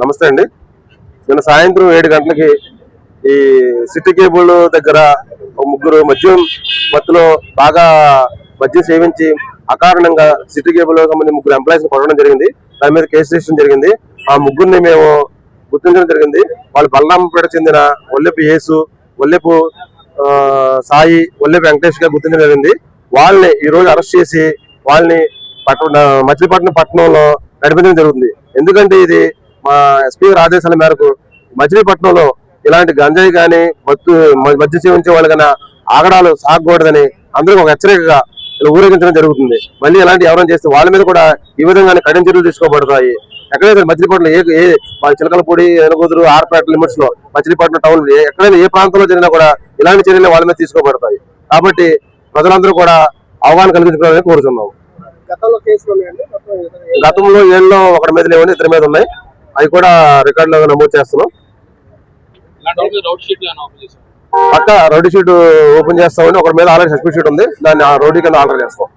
నమస్తే అండి. నిన్న సాయంత్రం ఏడు గంటలకి ఈ సిటీ కేబుల్ దగ్గర ఒక ముగ్గురు మద్యం మత్తులో బాగా మద్యం సేవించి అకారణంగా సిటీ కేబుల్ సంబంధించి ముగ్గురు ఎంప్లాయీస్ కొట్టడం జరిగింది. దాని మీద కేసు రిజిస్ట్రేషన్ జరిగింది. ఆ ముగ్గురిని మేము గుర్తించడం జరిగింది. వాళ్ళు బలరాంపేట చెందిన ఒల్లెపు యేసు ఒల్లెపు సాయి ఒల్లెపు వెంకటేష్గా గుర్తించడం జరిగింది. వాళ్ళని ఈ రోజు అరెస్ట్ చేసి వాళ్ళని పట్టణ మచిలీపట్నం పట్టణంలో నడిపించడం జరుగుతుంది. ఎందుకంటే ఇది మా ఎస్పీ ఆదేశాల మేరకు మచిలీపట్నంలో ఇలాంటి గంజాయి కానీ మత్తు మ- మద్య సేవించే వాళ్ళు ఆగడాలు సాగకూడదని అందరూ ఒక హెచ్చరికగా ఇలా ఊరేగించడం జరుగుతుంది. మళ్ళీ ఇలాంటి ఎవరైనా చేస్తే వాళ్ళ మీద కూడా ఈ విధంగానే కఠిన చర్యలు తీసుకోబడతాయి. ఎక్కడైతే మచిలీపట్నం ఏ ఏ చిలకలపూడి ఎనగోదురు ఆర్పేట లిమిట్స్లో మచిలీపట్నం టౌన్ ఎక్కడైనా ఏ ప్రాంతంలో జరిగినా కూడా ఇలాంటి చర్యలు వాళ్ళ మీద తీసుకోబడతాయి. కాబట్టి ప్రజలందరూ కూడా అవగాహన కలిగించుకోవాలని కోరుతున్నాం గతంలో ఏళ్ళలో ఒకటి మీద లేవని ఇద్దరి మీద ఉన్నాయి. అవి కూడా రికార్డులో నమోదు చేస్తున్నాం. పక్క రౌడీ షీట్ ఓపెన్ చేస్తామని ఒకటి మీద ఆల్రెడీ సస్పెండ్ షీట్ ఉంది. దాన్ని ఆ రౌడీ కింద ఆర్డర్ చేస్తాం.